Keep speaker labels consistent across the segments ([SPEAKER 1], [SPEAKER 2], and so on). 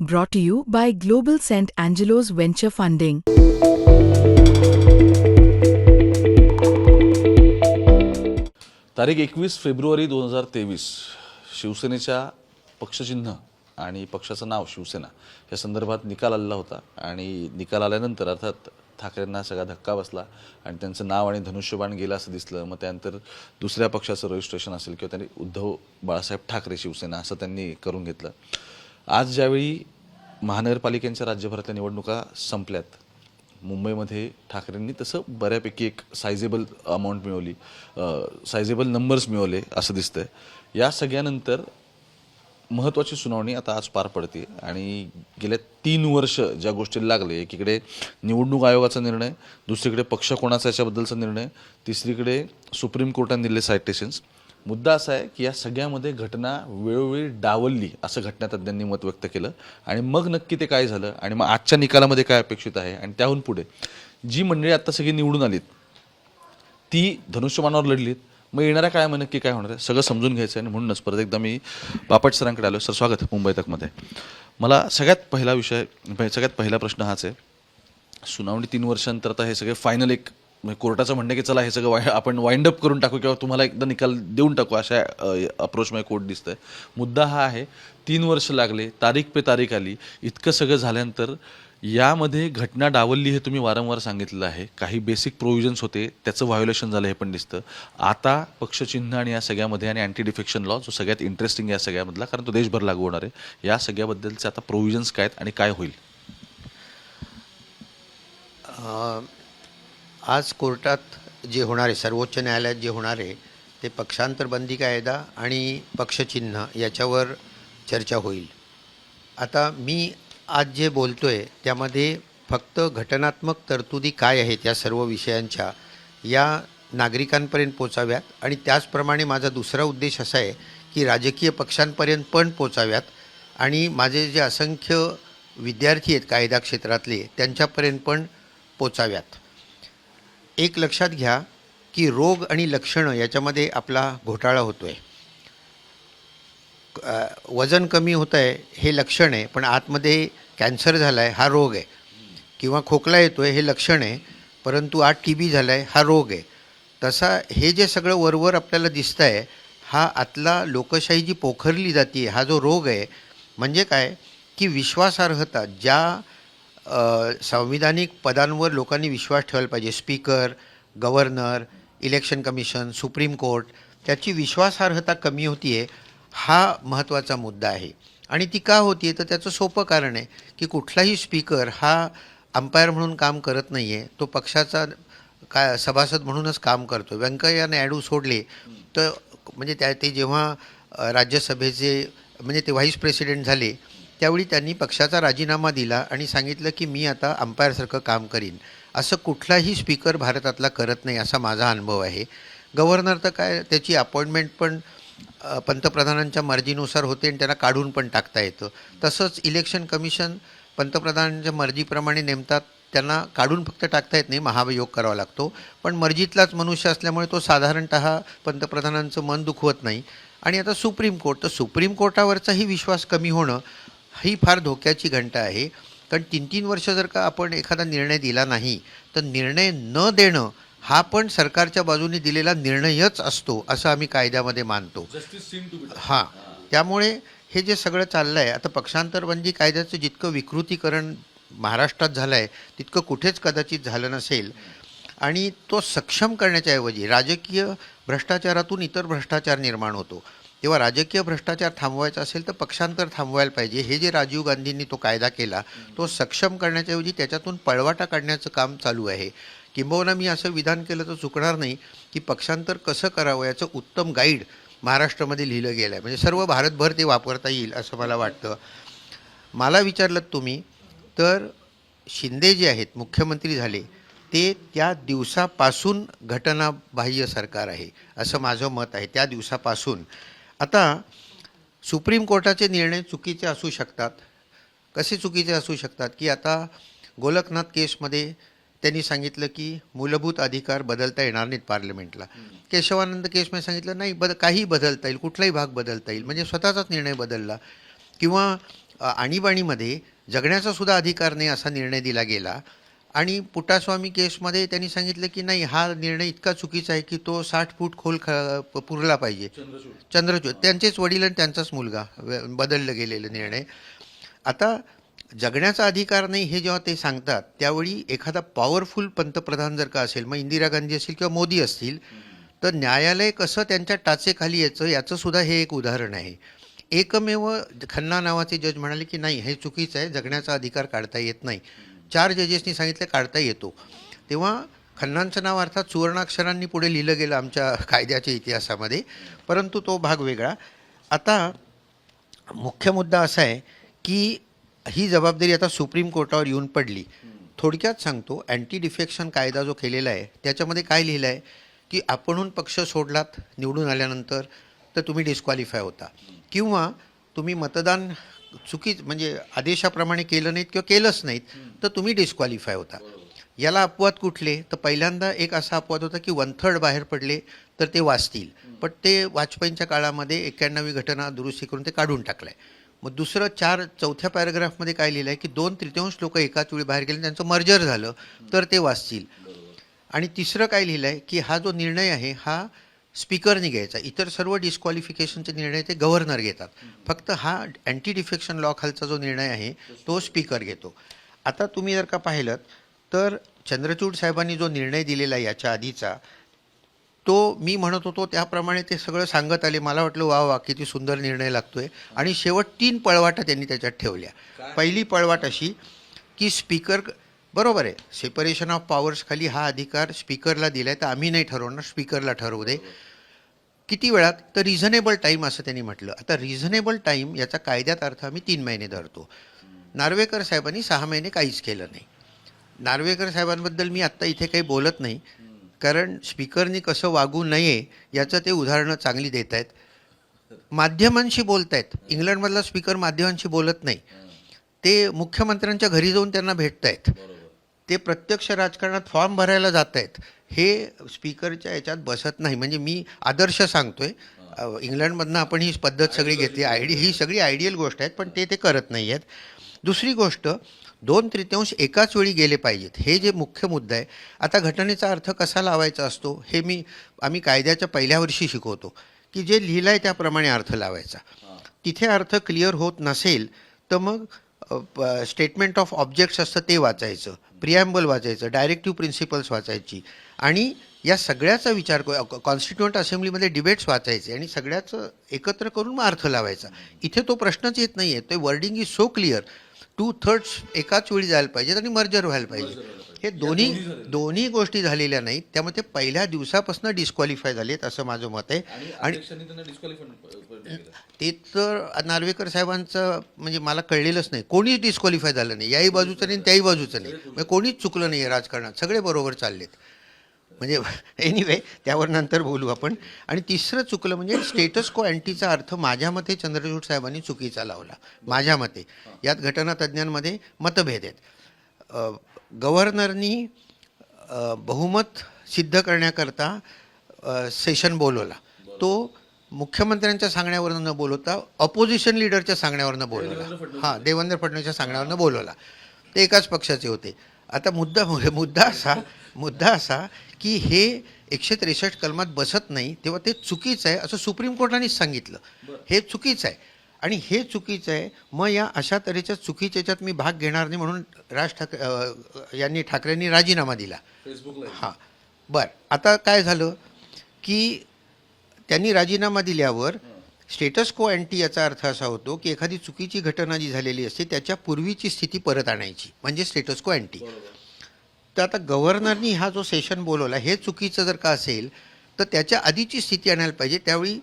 [SPEAKER 1] Brought to you by Global St. Angelo's Venture Funding.
[SPEAKER 2] तारीख एकवीस February दोन हजार तेवीस शिवसेनेच्या पक्षचिन्ह आणि पक्षाचं नाव शिवसेना या संदर्भात निकाल आलेला होता आणि निकाल आल्यानंतर अर्थात ठाकरेंना सगळा धक्का बसला आणि त्यांचं नाव आणि धनुष्यबाण गेलं असं दिसलं मग त्यानंतर दुसऱ्या पक्षाचं रजिस्ट्रेशन असेल किंवा त्यांनी उद्धव बाळासाहेब ठाकरे शिवसेना असं त्यांनी करून घेतलं आज ज्यावेळी महानगरपालिकांच्या राज्यभरातल्या निवडणुका संपल्यात मुंबईमध्ये ठाकरेंनी तसं बऱ्यापैकी एक सायझेबल अमाऊंट मिळवली सायझेबल नंबर्स मिळवले असं दिसतंय. या सगळ्यानंतर महत्त्वाची सुनावणी आता आज पार पडते आणि गेल्या तीन वर्ष ज्या गोष्टीला लागले एकीकडे निवडणूक आयोगाचा निर्णय दुसरीकडे पक्ष कोणाचा याच्याबद्दलचा निर्णय तिसरीकडे सुप्रीम कोर्टाने दिले सायटेशन्स मुद्दा असा आहे की या सगळ्यामध्ये घटना वेळोवेळी डावलली असं घटनातज्ञांनी मत व्यक्त केलं. आणि मग नक्की ते काय झालं आणि मग आजच्या निकालामध्ये काय अपेक्षित आहे आणि त्याहून पुढे जी मंडळी आता सगळी निवडून आलीत ती धनुष्यमानावर लढलीत मग येणाऱ्या काळामध्ये नक्की काय होणार आहे? सगळं समजून घ्यायचं आहे आणि म्हणूनच परत एकदा मी बापट सरांकडे आलो सर स्वागत मुंबई तकमध्ये. मला सगळ्यात पहिला विषय सगळ्यात पहिला प्रश्न हाच आहे. सुनावणी तीन वर्षांतर आता हे सगळे फायनल एक म्हणजे कोर्टाचं म्हणणं की चला हे सगळं वाय आपण वाइंड अप करून टाकू किंवा तुम्हाला एकदा निकाल देऊन टाकू अशा अप्रोचमध्ये कोर्ट दिसतंय. मुद्दा हा आहे तीन वर्ष लागले तारीख पे तारीख आली इतकं सगळं झाल्यानंतर यामध्ये घटना डावलली हे तुम्ही वारंवार सांगितलेलं आहे. काही बेसिक प्रोव्हिजन्स होते त्याचं व्हायोलेशन झालं हे पण दिसतं. आता पक्षचिन्ह आणि या सगळ्यामध्ये आणि अँटी डिफेक्शन लॉ जो सगळ्यात इंटरेस्टिंग या सगळ्यामधला कारण तो देशभर लागू होणार आहे. या सगळ्याबद्दलचे आता प्रोव्हिजन्स काय आहेत आणि काय होईल?
[SPEAKER 3] आज कोर्टात जे होणारे सर्वोच्च न्यायालयात जे होणार आहे ते पक्षांतर बंदी कायदा आणि पक्षचिन्ह याच्यावर चर्चा होईल. आता मी आज जे बोलतो आहे त्यामध्ये फक्त घटनात्मक तरतुदी काय आहेत या सर्व विषयांच्या या नागरिकांपर्यंत पोचाव्यात आणि त्याचप्रमाणे माझा दुसरा उद्देश असा आहे की राजकीय पक्षांपर्यंत पण पोचाव्यात आणि माझे जे असंख्य विद्यार्थी आहेत कायदा क्षेत्रातले त्यांच्यापर्यंत पण पोचाव्यात. एक लक्षात घ्या की रोग आणि लक्षणं याच्यामध्ये आपला घोटाळा होतो आहे वजन कमी होतं आहे हे लक्षण आहे पण आतमध्ये कॅन्सर झाला आहे हा रोग आहे. किंवा खोकला येतो आहे हे लक्षण आहे परंतु आत टी बी झाला आहे हा रोग आहे. तसा हे जे सगळं वरवर आपल्याला दिसतं आहे हा आतला लोकशाही जी पोखरली जाते हा जो रोग आहे म्हणजे काय? की विश्वासार्हता ज्या संविधानिक पदांवर लोकांनी विश्वास ठेवायला पाहिजे. Speaker governor election commission supreme court त्याची विश्वासार्हता कमी होती आहे हा महत्त्वाचा मुद्दा आहे. आणि ती का होती तर त्याचं सोपं कारण आहे की कुठलाही स्पीकर हा अंपायर म्हणून काम करत नाही आहे तो पक्षाचा काय सभासद म्हणूनच काम करतो व्यंकय्या नायडू सोडले तर म्हणजे त्या ते जेव्हा राज्यसभेचे म्हणजे ते व्हाईस प्रेसिडेंट झाले त्यावेळी त्यांनी पक्षाचा राजीनामा दिला आणि सांगितलं की मी आता अंपायरसारखं काम करीन. असं कुठलाही स्पीकर भारतातला करत नाही असा माझा अनुभव आहे. गव्हर्नर तर काय त्याची अपॉइंटमेंट पण पंतप्रधानांच्या मर्जीनुसार होते आणि त्यांना काढून पण टाकता येतं. तसंच इलेक्शन कमिशन पंतप्रधानांच्या मर्जीप्रमाणे नेमतात त्यांना काढून फक्त टाकता येत नाही महाभियोग करावा लागतो. पण मर्जीतलाच मनुष्य असल्यामुळे तो साधारणत पंतप्रधानांचं मन दुखवत नाही. आणि आता सुप्रीम कोर्ट तर सुप्रीम कोर्टावरचाही विश्वास कमी होणं ही फार धोक्याची घंटा आहे. कारण तीन तीन वर्ष जर का आपण एखादा निर्णय दिला नाही तर निर्णय न देणं हा पण सरकारच्या बाजूने दिलेला निर्णयच असतो असं आम्ही कायद्यामध्ये मानतो. हां. त्यामुळे हे जे सगळं चाललं आहे आता पक्षांतरबंदी कायद्याचं जितकं विकृतीकरण महाराष्ट्रात झालं आहे तितकं कुठेच कदाचित झालं नसेल. आणि तो सक्षम करण्याच्या ऐवजी राजकीय भ्रष्टाचारातून इतर भ्रष्टाचार निर्माण होतो. तेव्हा राजकीय भ्रष्टाचार थांबवायचा असेल तर पक्षांतर थांबवायला पाहिजे. हे जे राजीव गांधींनी तो कायदा केला तो सक्षम करण्याच्याऐवजी त्याच्यातून पळवाटा काढण्याचं काम चालू आहे. किंबहुना मी असं विधान केलं तर चुकणार नाही की पक्षांतर कसं करावं याचं उत्तम गाईड महाराष्ट्रामध्ये लिहिलं गेलं आहे. म्हणजे सर्व भारतभर ते वापरता येईल असं मला वाटतं. मला विचारलं तुम्ही तर शिंदे जे आहेत मुख्यमंत्री झाले ते त्या दिवसापासून घटनाबाह्य सरकार आहे असं माझं मत आहे. त्या दिवसापासून आता सुप्रीम कोर्टाचे निर्णय चुकीचे असू शकतात. कसे चुकीचे असू शकतात? की आता गोलकनाथ केसमध्ये त्यांनी सांगितलं की मूलभूत अधिकार बदलता येणार नाहीत पार्लमेंटला केशवानंद केसमध्ये सांगितलं नाही बद काही बदलता येईल कुठलाही भाग बदलता येईल. म्हणजे स्वतःचाच निर्णय बदलला. किंवा आणीबाणीमध्ये जगण्याचा सुद्धा अधिकार नाही असा निर्णय दिला गेला. आणि पुटास्वामी केसमध्ये त्यांनी सांगितलं की नाही हा निर्णय इतका चुकीचा आहे की तो साठ फूट खोल ख पुरला पाहिजे. चंद्रचूड. त्यांचेच वडील आणि त्यांचाच मुलगा बदललं गेलेलं निर्णय. आता जगण्याचा अधिकार नाही हे जेव्हा ते सांगतात त्यावेळी एखादा पॉवरफुल पंतप्रधान जर का असेल मग इंदिरा गांधी असेल किंवा मोदी असतील तर न्यायालय कसं त्यांच्या टाचेखाली यायचं याचं सुद्धा हे एक उदाहरण आहे. एकमेव खन्ना नावाचे जज म्हणाले की नाही हे चुकीचं आहे जगण्याचा अधिकार काढता येत नाही. चार जजेसनी सांगितलं काढता येतो. तेव्हा खन्नांचं नाव अर्थात सुवर्णाक्षरांनी पुढे लिहिलं गेलं आमच्या कायद्याच्या इतिहासामध्ये परंतु तो भाग वेगळा. आता मुख्य मुद्दा असा आहे की ही जबाबदारी आता सुप्रीम कोर्टावर येऊन पडली. थोडक्यात सांगतो अँटी डिफेक्शन कायदा जो केलेला आहे त्याच्यामध्ये काय लिहिलं आहे की आपणहून पक्ष सोडलात निवडून आल्यानंतर तर तुम्ही डिस्क्वालिफाय होता. किंवा तुम्ही मतदान चुकी म्हणजे आदेशाप्रमाणे केलं नाहीत किंवा केलंच नाहीत तर तुम्ही डिस्क्वालिफाय होता. याला अपवाद कुठले? तर पहिल्यांदा एक असा अपवाद होता की वन थर्ड बाहेर पडले तर ते वाचतील. पण ते वाजपेयींच्या काळामध्ये एक्क्याण्णवी घटना दुरुस्ती करून ते काढून टाकलं आहे मग दुसरं चार चौथ्या पॅराग्राफमध्ये काय लिहिलं आहे की दोन तृतीयांश लोक एकाच वेळी बाहेर गेले त्यांचं मर्जर झालं तर ते वाचतील. आणि तिसरं काय लिहिलं आहे की हा जो निर्णय आहे हा स्पीकरने घ्यायचा. इतर सर्व डिस्क्वालिफिकेशनचे निर्णय ते गव्हर्नर घेतात. फक्त हा अँटी डिफेक्शन लॉ खालचा जो निर्णय आहे तो स्पीकर घेतो. आता तुम्ही जर का पाहिलं तर चंद्रचूड साहेबांनी जो निर्णय दिलेला आहे याच्या आधीचा तो मी म्हणत होतो त्याप्रमाणे ते सगळं सांगत आले. मला वाटलं वा वा किती सुंदर निर्णय लागतोय. आणि शेवट तीन पळवाटा त्यांनी त्याच्यात ठेवल्या. पहिली पळवाट अशी की स्पीकर बरोबर आहे सेपरेशन ऑफ पॉवर्स खाली हा अधिकार स्पीकरला दिला आहे तर आम्ही नाही ठरवणार स्पीकरला ठरवू दे. किती वेळात? तर रिझनेबल टाईम असं त्यांनी म्हटलं. आता रिझनेबल टाईम याचा कायद्यात अर्थ आम्ही तीन महिने धरतो. नार्वेकर साहेबांनी सहा महिने काहीच केलं नाही. नार्वेकर साहेबांबद्दल मी आत्ता इथे काही बोलत नाही. कारण स्पीकरनी कसं वागू नये याचं ते उदाहरणं चांगली देत आहेत. माध्यमांशी बोलत आहेत इंग्लंडमधला स्पीकर माध्यमांशी बोलत नाही. ते मुख्यमंत्र्यांच्या घरी जाऊन त्यांना भेटत आहेत ते प्रत्यक्ष राजकारणात फॉर्म भरायला जात आहेत हे स्पीकरच्या याच्यात बसत नाही. म्हणजे मी आदर्श सांगतोय. इंग्लंडमधनं आपण ही पद्धत सगळी घेतली. आयडी ही सगळी आयडियल गोष्ट आहेत पण ते ते करत नाही आहेत दुसरी गोष्ट दोन तृतीयांश एकाच वेळी गेले पाहिजेत. हे जे मुख्य मुद्दा आहे आता घटनेचा अर्थ कसा लावायचा असतो हे मी आम्ही कायद्याच्या पहिल्या वर्षी शिकवतो की जे लिहिलं आहे त्याप्रमाणे अर्थ लावायचा. तिथे अर्थ क्लिअर होत नसेल तर मग स्टेटमेंट ऑफ ऑब्जेक्ट्स असतं ते वाचायचं. प्रिॲम्बल वाचायचं डायरेक्टिव्ह प्रिन्सिपल्स वाचायची. आणि या सगळ्याचा विचार कॉन्स्टिट्युएंट असेंब्लीमध्ये डिबेट्स वाचायचे आणि सगळ्याचं एकत्र करून मग अर्थ लावायचा. इथे तो प्रश्नच येत नाही आहे ते wording is so clear two thirds एकाच वेळी जायला पाहिजेत आणि मर्जर व्हायला पाहिजे. हे दोन्ही दोन्ही गोष्टी झालेल्या नाहीत. त्यामुळे ते पहिल्या दिवसापासून डिस्क्वालिफाय झालेत असं माझं मत आहे. आणि ते तर नार्वेकर साहेबांचं म्हणजे मला कळलेलंच नाही. कोणीच डिस्क्वालिफाय झालं नाही. याही बाजूचं नाही आणि त्याही बाजूचं नाही. म्हणजे कोणीच चुकलं नाही आहे राजकारणात. सगळे बरोबर चाललेत. म्हणजे एनिवे त्यावर नंतर बोलू आपण. आणि तिसरं चुकलं म्हणजे स्टेटस को अँटीचा अर्थ माझ्या मते चंद्रचूड साहेबांनी चुकीचा लावला. माझ्या मते. यात घटनातज्ञांमध्ये मतभेद आहेत. गव्हर्नरनी बहुमत सिद्ध करण्याकरता सेशन बोलवला. तो मुख्यमंत्र्यांच्या सांगण्यावरनं न बोलवता अपोजिशन लिडरच्या सांगण्यावरनं बोलवला. हां देवेंद्र फडणवीसच्या सांगण्यावरनं बोलवला. ते एकाच पक्षाचे होते. आता मुद्दा मुद्दा असा मुद्दा असा की हे एकशे त्रेसष्ट कलमात बसत नाही तेव्हा ते चुकीचं आहे असं सुप्रीम कोर्टानेच सांगितलं. हे चुकीचं आहे. आणि हे चुकीचं आहे मग या अशा तऱ्हेच्या चुकीच्या याच्यात मी भाग घेणार नाही म्हणून राज ठाकरे यांनी ठाकरेंनी राजीनामा दिला. हां. बरं. आता काय झालं की त्यांनी राजीनामा दिल्यावर स्टेटस को अँटी याचा अर्थ असा होतो की एखादी चुकीची घटना जी झालेली असते त्याच्या पूर्वीची स्थिती परत आणायची म्हणजे स्टेटस को अँटी. तर आता गव्हर्नरनी हा जो सेशन बोलवला हे चुकीचं जर का असेल तर त्याच्या आधीची स्थिती आणायला पाहिजे. त्यावेळी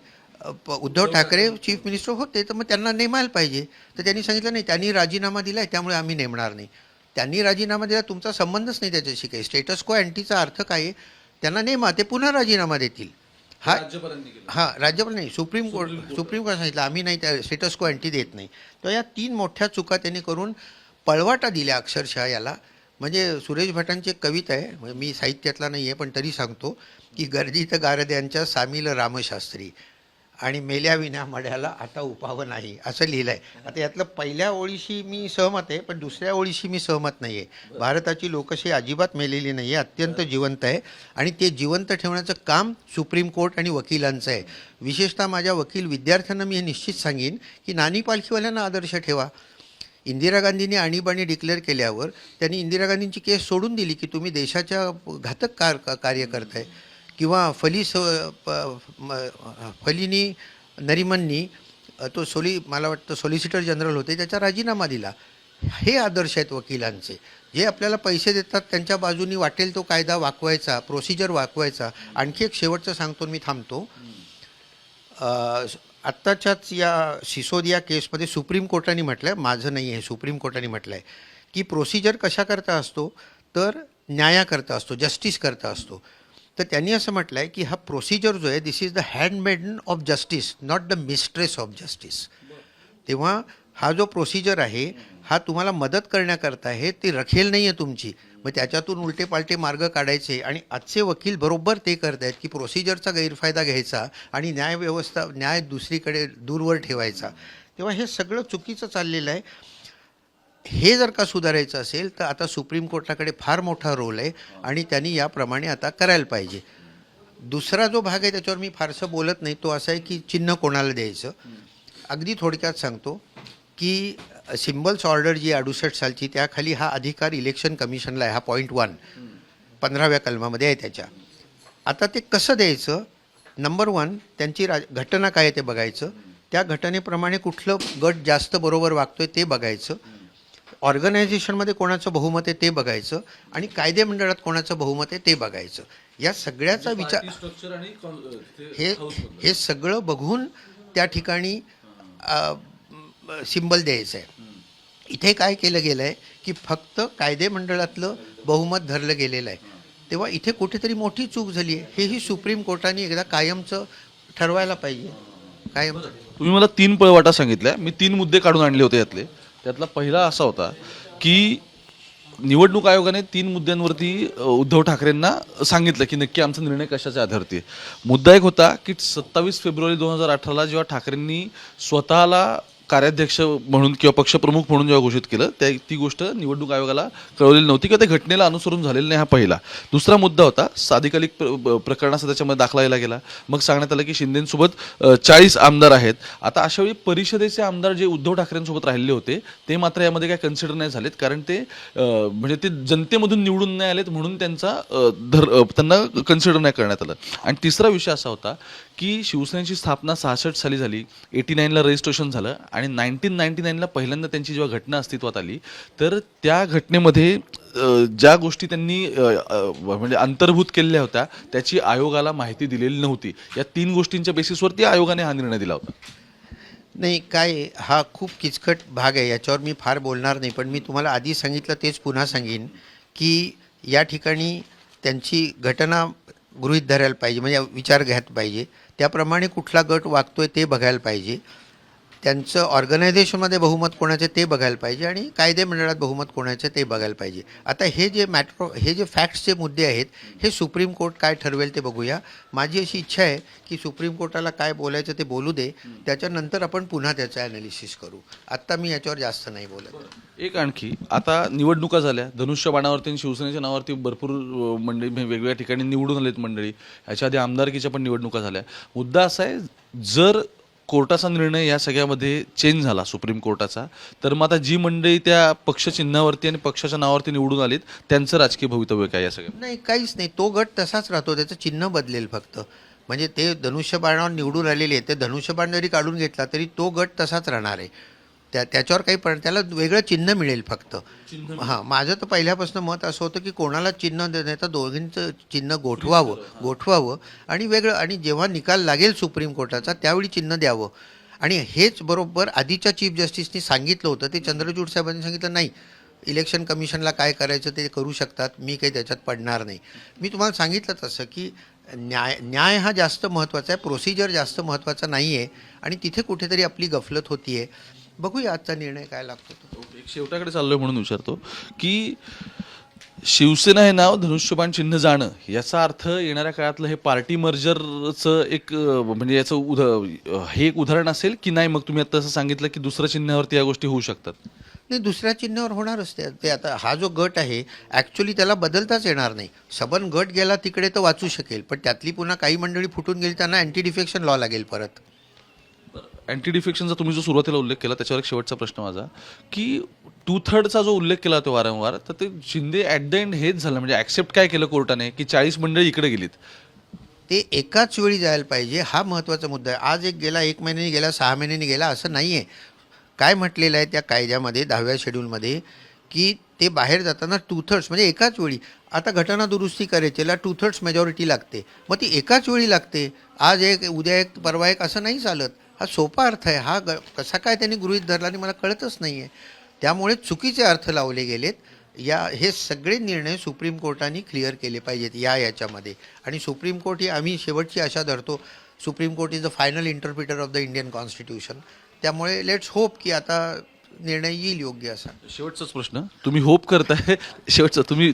[SPEAKER 3] उद्धव ठाकरे चीफ मिनिस्टर होते तर मग त्यांना नेमायला पाहिजे. तर त्यांनी सांगितलं नाही त्यांनी राजीनामा दिला आहे त्यामुळे आम्ही नेमणार नाही. त्यांनी राजीनामा दिला तुमचा संबंधच नाही त्याच्याशी काही. स्टेटस को अँटीचा अर्थ काय आहे? त्यांना नेमा ते पुन्हा राजीनामा देतील. हा हां राज्यपाल नाही सुप्रीम कोर्ट सुप्रीम कोर्ट. सांगितलं आम्ही नाही त्या स्टेटस को अँटी देत नाही. तर या तीन मोठ्या चुका त्यांनी करून पळवाटा दिल्या अक्षरशः याला. म्हणजे सुरेश भटांची एक कविता आहे म्हणजे मी साहित्यातला नाही आहे पण तरी सांगतो की गर्दीत गारद्यांच्या सामील रामशास्त्री. आणि मेल्या विना मड्याला आता उपावं नाही असं लिहिलं आहे आता यातलं पहिल्या ओळीशी मी सहमत आहे पण दुसऱ्या ओळीशी मी सहमत नाही आहे भारताची लोकशाही अजिबात मेलेली नाही आहे अत्यंत जिवंत आहे. आणि ते जिवंत ठेवण्याचं काम सुप्रीम कोर्ट आणि वकिलांचं आहे. विशेषतः माझ्या वकील विद्यार्थ्यांना मी हे निश्चित सांगेन की नानी पालखीवाल्यांना आदर्श ठेवा. इंदिरा गांधींनी आणीबाणी डिक्लेअर केल्यावर त्यांनी इंदिरा गांधींची केस सोडून दिली की तुम्ही देशाच्या घातक कार का- कार्य करताय किंवा फली स प- फलीनी नरिमननी तो सोली मला वाटतं सॉलिसिटर जनरल होते त्याचा राजीनामा दिला. हे आदर्श आहेत वकिलांचे. जे आपल्याला पैसे देतात त्यांच्या बाजूनी वाटेल तो कायदा वाकवायचा प्रोसिजर वाकवायचा. आणखी एक शेवटचं सांगतो मी थांबतो. आत्ताच्याच या सिसोदिया केसमध्ये सुप्रीम कोर्टाने म्हटलं आहे माझं नाही आहे सुप्रीम कोर्टाने म्हटलं आहे की प्रोसिजर कशाकरता असतो? तर न्यायाकरता असतो जस्टिस करता असतो. तर त्यांनी असं म्हटलं आहे की हा प्रोसिजर जो आहे this is the handmaiden of justice not the mistress of justice तेव्हा हा जो प्रोसिजर आहे हा तुम्हाला मदत करण्याकरता आहे ती रखेल नाही आहे तुमची. मग त्याच्यातून उलटे पालटे मार्ग काढायचे आणि आजचे वकील बरोबर ते करत आहेत की प्रोसिजरचा गैरफायदा घ्यायचा आणि न्यायव्यवस्था न्याय दुसरीकडे दूरवर ठेवायचा. तेव्हा हे सगळं चुकीचं चाललेलं आहे. हे जर का सुधारायचं असेल तर आता सुप्रीम कोर्टाकडे फार मोठा रोल आहे आणि त्यांनी याप्रमाणे आता करायला पाहिजे. दुसरा जो भाग आहे त्याच्यावर मी फारसं बोलत नाही. तो असा आहे की चिन्ह कोणाला द्यायचं? अगदी थोडक्यात सांगतो की सिम्बल्स ऑर्डर जी अडुसष्ट सालची त्याखाली हा अधिकार इलेक्शन कमिशनला आहे. हा पॉईंट वन पंधराव्या कलमामध्ये आहे त्याच्या. आता ते कसं द्यायचं? नंबर वन त्यांची राज घटना काय आहे ते बघायचं. त्या घटनेप्रमाणे कुठलं गट जास्त बरोबर वागतोय ते बघायचं. ऑर्गनायझेशनमध्ये कोणाचं बहुमत आहे ते बघायचं आणि कायदेमंडळात कोणाचं बहुमत आहे ते बघायचं. या सगळ्याचा विचार
[SPEAKER 2] स्ट्रक्चर आणि
[SPEAKER 3] हे हे सगळं बघून त्या ठिकाणी सिंबल द्यायचं आहे इथे काय केलं गेलं आहे की फक्त कायदेमंडळातलं बहुमत धरलं गेलेलं आहे. तेव्हा इथे कुठेतरी मोठी चूक झाली आहे. हेही सुप्रीम कोर्टाने एकदा कायमचं ठरवायला पाहिजे. कायम
[SPEAKER 2] तुम्ही मला तीन पळवाटा सांगितल्या. मी तीन मुद्दे काढून आणले होते यातले. त्यातला पहिला असा होता की निवडणूक आयोगाने तीन मुद्द्यांवरती उद्धव ठाकरेंना सांगितलं की नक्की आमचा निर्णय कशाच्या आधारती मुद्दा एक होता की सत्तावीस फेब्रुवारी दोन हजार अठराला जेव्हा ठाकरेंनी स्वतःला कार्याध्यक्ष म्हणून किंवा पक्षप्रमुख म्हणून जेव्हा घोषित केलं त्या ती गोष्ट निवडणूक आयोगाला कळवलेली नव्हती किंवा त्या घटनेला अनुसरून झालेला नाही हा पहिला. दुसरा मुद्दा होता साधिकालिक प्र- प्रकरणाचा त्याच्यामध्ये दाखला दिला गेला. मग सांगण्यात आलं की शिंदेसोबत चाळीस आमदार आहेत. आता अशा वेळी परिषदेचे आमदार जे उद्धव ठाकरेंसोबत राहिलेले होते ते मात्र यामध्ये काय कन्सिडर नाही झालेत. कारण ते म्हणजे ते जनतेमधून निवडून नाही आलेत म्हणून त्यांचा धर त्यांना कन्सिडर नाही करण्यात आलं. आणि तिसरा विषय असा होता की शिवसेनेची स्थापना सहासष्ट साली झाली एटी नाईनला रजिस्ट्रेशन झालं आणि नाईन्टीन नाईन्टी नाईनला पहिल्यांदा त्यांची जेव्हा घटना अस्तित्वात आली तर त्या घटनेमध्ये ज्या गोष्टी त्यांनी म्हणजे अंतर्भूत केलेल्या होत्या त्याची आयोगाला माहिती दिलेली नव्हती. या तीन गोष्टींच्या बेसिसवरती आयोगाने हा निर्णय दिला होता.
[SPEAKER 3] नाही काय हा खूप किचकट भाग आहे याच्यावर मी फार बोलणार नाही पण मी तुम्हाला आधी सांगितलं तेच पुन्हा सांगेन की या ठिकाणी त्यांची घटना गृहीत धरायला पाहिजे म्हणजे विचार घ्यायला पाहिजे. त्याप्रमाणे कुठला गट वागतोय ते बघायला पाहिजे. त्यांचं ऑर्गनायझेशनमध्ये बहुमत कोणाचे ते बघायला पाहिजे आणि कायदेमंडळात बहुमत कोणाचे ते बघायला पाहिजे. आता हे जे मॅट्रो हे जे फॅक्ट्सचे मुद्दे आहेत हे सुप्रीम कोर्ट काय ठरवेल ते बघूया. माझी अशी इच्छा आहे की सुप्रीम कोर्टाला काय बोलायचं ते बोलू दे. त्याच्यानंतर आपण पुन्हा त्याचं ॲनालिसिस करू. आत्ता मी याच्यावर जास्त नाही बोलत.
[SPEAKER 2] एक आणखी आता निवडणुका झाल्या. धनुष्यबाणावरती आणि शिवसेनेच्या नावावरती भरपूर मंडळी म्हणजे वेगवेगळ्या ठिकाणी निवडून आलेत मंडळी. ह्याच्या आधी आमदारकीच्या पण निवडणुका झाल्या. मुद्दा असा आहे जर कोर्टाचा निर्णय या सगळ्यामध्ये चेंज झाला सुप्रीम कोर्टाचा. तर मग आता जी मंडळी त्या पक्षचिन्हावरती आणि पक्षाच्या नावावरती निवडून आलीत त्यांचं राजकीय भवितव्य काय या सगळ्या
[SPEAKER 3] नाही काहीच नाही. तो गट तसाच राहतो. त्याचं चिन्ह बदलेल फक्त. म्हणजे ते धनुष्यबाणावर निवडून आलेले ते धनुष्यबाण जरी काढून घेतला तरी तो गट तसाच राहणार आहे. त्या त्याच्यावर काही पण त्याला वेगळं चिन्ह मिळेल फक्त. हां माझं तर पहिल्यापासून मत असं होतं की कोणाला चिन्ह देता दोघींचं चिन्ह गोठवावं गोठवावं. आणि वेगळं आणि जेव्हा निकाल लागेल सुप्रीम कोर्टाचा त्यावेळी चिन्ह द्यावं. आणि हेच बरोबर आधीच्या चीफ जस्टिसनी सांगितलं होतं ते चंद्रचूड साहेबांनी सांगितलं नाही इलेक्शन कमिशनला काय करायचं ते करू शकतात मी काही त्याच्यात पडणार नाही. मी तुम्हाला सांगितलं तसं की न्याय न्याय हा जास्त महत्त्वाचा आहे प्रोसिजर जास्त महत्त्वाचा नाही आहे आणि तिथे कुठेतरी आपली गफलत होती आहे बघूया आजचा निर्णय काय लागतो तो.
[SPEAKER 2] एक शेवटाकडे चाललोय म्हणून विचारतो की शिवसेना हे नाव धनुष्यबाण चिन्ह जाणं याचा अर्थ येणाऱ्या काळातलं हे पार्टी मर्जरचं एक अं, म्हणजे याचं उद हे एक उदाहरण असेल की नाही? मग तुम्ही आता असं सांगितलं की दुसऱ्या चिन्हावरती या गोष्टी होऊ शकतात.
[SPEAKER 3] नाही दुसऱ्या चिन्हावर होणारच ते. ते आता हा जो गट आहे ॲक्च्युली त्याला बदलताच येणार नाही. सबन गट गेला तिकडे तर वाचू शकेल पण त्यातली पुन्हा काही मंडळी फुटून गेली त्यांना अँटी डिफेक्शन लॉ लागेल परत.
[SPEAKER 2] अँटी डिफेक्शनचा तुम्ही जो सुरुवातीला उल्लेख केला त्याच्यावर एक शेवटचा प्रश्न माझा की टू थर्डचा जो उल्लेख केला तो वारंवार तर ते शिंदे ॲट द एंड हेच झालं म्हणजे ॲक्सेप्ट काय केलं कोर्टाने की चाळीस मंडळी इकडे गेलीत?
[SPEAKER 3] ते एकाच वेळी जायला पाहिजे हा महत्त्वाचा मुद्दा आहे. आज एक गेला एक महिन्याने गेला सहा महिन्याने गेला असं नाही आहे काय म्हटलेलं आहे त्या कायद्यामध्ये दहाव्या शेड्यूलमध्ये की ते बाहेर जाताना टू थर्ड्स म्हणजे एकाच वेळी. आता घटना दुरुस्ती करायच्याला टू थर्ड्स मेजॉरिटी लागते. मग ती एकाच वेळी लागते. आज एक उद्या एक परवा एक असं नाही चालत. हा सोपा अर्थ आहे. हा ग कसा काय त्यांनी गृहित धरला आणि मला कळतच नाही आहे त्यामुळे चुकीचे अर्थ लावले गेलेत. या हे सगळे निर्णय सुप्रीम कोर्टाने क्लिअर केले पाहिजेत या याच्यामध्ये. आणि सुप्रीम कोर्ट ही आम्ही शेवटची आशा धरतो. Supreme court is the final interpreter of the Indian constitution त्यामुळे लेट्स होप की आता निर्णय येईल योग्य असा.
[SPEAKER 2] शेवटचाच प्रश्न. तुम्ही होप करताय. शेवटचा तुम्ही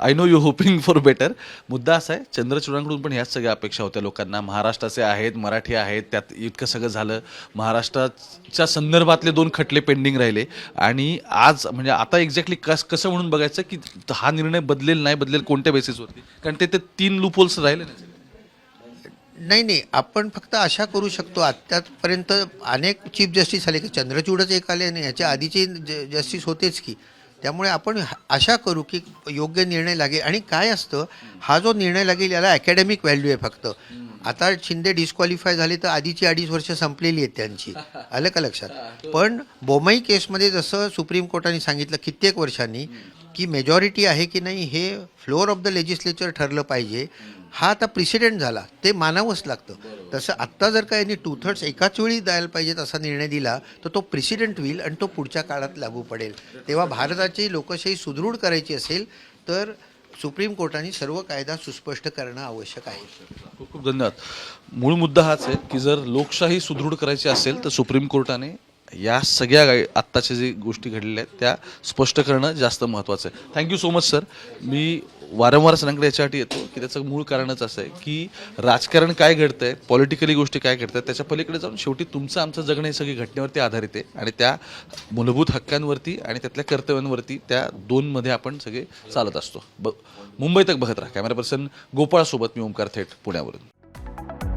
[SPEAKER 2] I know you hoping for better मुद्दा असा आहे चंद्रचूडांकडून पण ह्याच सगळ्या अपेक्षा होत्या लोकांना. महाराष्ट्राचे आहेत मराठी आहेत त्यात इतकं सगळं झालं. महाराष्ट्राच्या संदर्भातले दोन खटले पेंडिंग राहिले. आणि आज म्हणजे आता एक्झॅक्टली कस कसं म्हणून बघायचं की हा निर्णय बदलेल नाही बदलेल कोणत्या बेसिसवरती कारण ते तीन लूपहोल्स राहिले ना.
[SPEAKER 3] नाही नाही. आपण फक्त आशा करू शकतो. आत्तापर्यंत अनेक चीफ जस्टिस आले की चंद्रचूडच एक आले आणि याच्या आधीचे जस्टिस होतेच की. त्यामुळे आपण आशा करू की योग्य निर्णय लागेल. आणि काय असतं हा जो निर्णय लागेल याला अकॅडमिक व्हॅल्यू आहे फक्त. आता शिंदे डिस्क्वालिफाय झाले तर आधीची अडीच वर्ष संपलेली आहेत त्यांची. आलं का लक्षात पण बोमई केसमध्ये जसं सुप्रीम कोर्टाने सांगितलं कित्येक वर्षांनी की मेजॉरिटी आहे की नाही हे फ्लोअर ऑफ द लेजिस्लेचर ठरलं पाहिजे. हा आता प्रिसिडेंट झाला ते मानावंच लागतं. तसं आत्ता जर का यांनी टू थर्ड्स एकाच वेळी द्यायला पाहिजेत असा निर्णय दिला तर तो प्रिसिडेंट होईल आणि तो पुढच्या काळात लागू पडेल. तेव्हा भारताची लोकशाही सुदृढ करायची असेल तर सुप्रीम कोर्टाने सर्व कायदा सुस्पष्ट करणं आवश्यक आहे.
[SPEAKER 2] खूप खूप धन्यवाद. मूळ मुद्दा हाच आहे की जर लोकशाही सुदृढ करायची असेल तर सुप्रीम कोर्टाने या सगळ्या गा- आत्ताच्या जे गोष्टी घडलेल्या आहेत त्या स्पष्ट करणं जास्त महत्त्वाचं आहे. Thank you so much sir मी वारंवार सरांकडे याच्यासाठी येतो की त्याचं मूळ कारणच असं आहे की राजकारण काय घडतं आहे पॉलिटिकली गोष्टी काय घडतात त्याच्या पलीकडे जाऊन शेवटी तुमचं आमचं जगणं हे सगळी घटनेवरती आधारित आहे आणि त्या मूलभूत हक्कांवरती आणि त्यातल्या कर्तव्यांवरती त्या दोनमध्ये आपण सगळे चालत असतो. ब मुंबई तक बघत राहा. कॅमेरा पर्सन गोपाळसोबत मी ओंकार थेट पुण्यावरून.